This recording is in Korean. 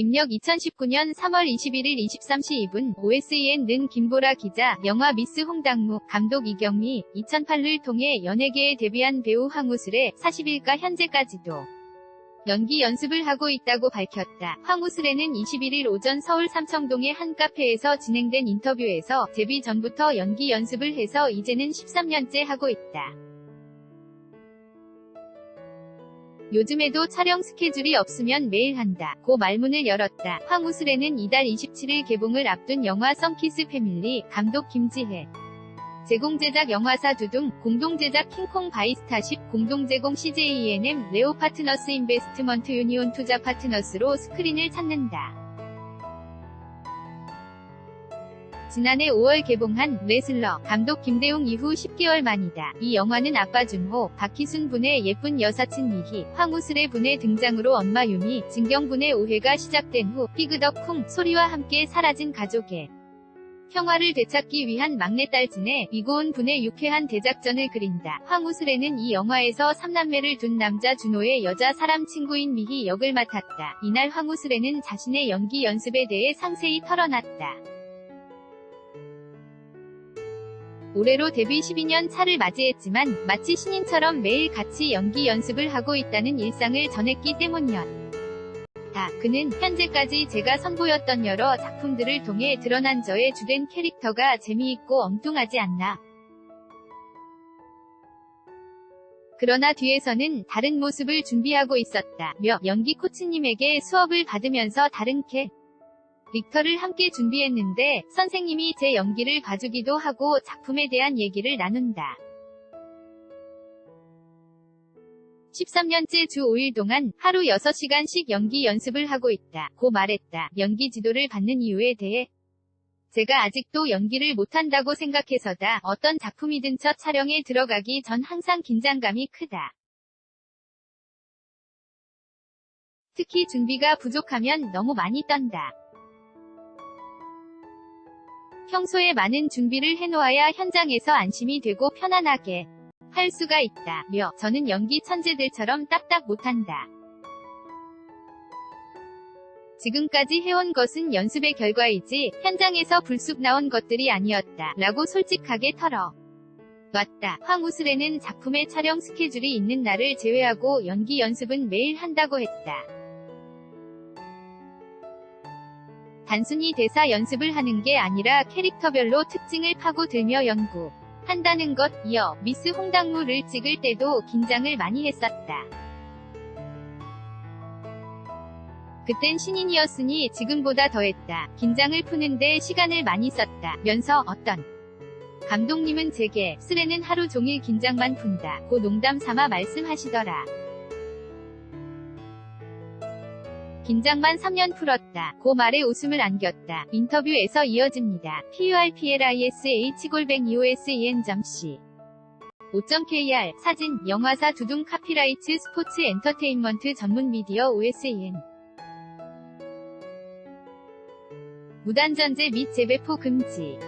입력 2019년 3월 21일 23시 2분 OSEN 는 김보라 기자, 영화 미스 홍당무, 감독 이경미, 2008를 통해 연예계에 데뷔한 배우 황우슬의 40일가 현재까지도 연기 연습을 하고 있다고 밝혔다. 황우슬에는 21일 오전 서울 삼청동의 한 카페에서 진행된 인터뷰에서 데뷔 전부터 연기 연습을 해서 이제는 13년째 하고 있다. 요즘에도 촬영 스케줄이 없으면 매일 한다. 고 말문을 열었다. 황우슬에는 이달 27일 개봉을 앞둔 영화 썬키스 패밀리, 감독 김지혜. 제공제작 영화사 두둥, 공동제작 킹콩 바이스타십, 공동제공 CJENM, 레오 파트너스 인베스트먼트 유니온 투자 파트너스로 스크린을 찾는다. 지난해 5월 개봉한 레슬러 감독 김대웅 이후 10개월 만이다. 이 영화는 아빠 준호, 박희순 분의 예쁜 여사친 미희, 황우슬의 분의 등장으로 엄마 유미, 진경 분의 오해가 시작된 후 삐그덕 쿵 소리와 함께 사라진 가족의 평화를 되찾기 위한 막내딸 진의 이고은 분의 유쾌한 대작전을 그린다. 황우슬에는 이 영화에서 3남매를 둔 남자 준호의 여자 사람 친구인 미희 역을 맡았다. 이날 황우슬에는 자신의 연기 연습에 대해 상세히 털어놨다. 올해로 데뷔 12년 차를 맞이했지만 마치 신인처럼 매일 같이 연기 연습을 하고 있다는 일상을 전했기 때문이었다. 그는 현재까지 제가 선보였던 여러 작품들을 통해 드러난 저의 주된 캐릭터가 재미있고 엉뚱하지 않나. 그러나 뒤에서는 다른 모습을 준비하고 있었다. 며 연기 코치님에게 수업을 받으면서 다른 캐 릭터를 함께 준비했는데 선생님이 제 연기를 봐주기도 하고 작품에 대한 얘기를 나눈다. 13년째 주 5일 동안 하루 6시간씩 연기 연습을 하고 있다. 고 말했다. 연기 지도를 받는 이유에 대해 제가 아직도 연기를 못한다고 생각해서다. 어떤 작품이든 첫 촬영에 들어가기 전 항상 긴장감이 크다. 특히 준비가 부족하면 너무 많이 떤다. 평소에 많은 준비를 해놓아야 현장에서 안심이 되고 편안하게 할 수가 있다. 며 저는 연기 천재들처럼 딱딱 못한다. 지금까지 해온 것은 연습의 결과이지 현장에서 불쑥 나온 것들이 아니었다. 라고 솔직하게 털어 놨다. 황우슬에는 작품의 촬영 스케줄이 있는 날을 제외하고 연기 연습은 매일 한다고 했다. 단순히 대사 연습을 하는 게 아니라 캐릭터별로 특징을 파고들며 연구 한다는 것 이어 미스 홍당무를 찍을 때도 긴장을 많이 했었다. 그땐 신인이었으니 지금보다 더했다. 긴장을 푸는데 시간을 많이 썼다. 면서 어떤 감독님은 제게 쓰레는 하루 종일 긴장만 푼다. 고 농담 삼아 말씀하시더라. 긴장만 3년 풀었다. 고 말에 웃음을 안겼다. 인터뷰에서 이어집니다. PURPLISH 골뱅 EOSEN.C 5.KR 사진 영화사 두둥 카피라이트 스포츠 엔터테인먼트 전문 미디어 OSEN 무단전제 및 재배포 금지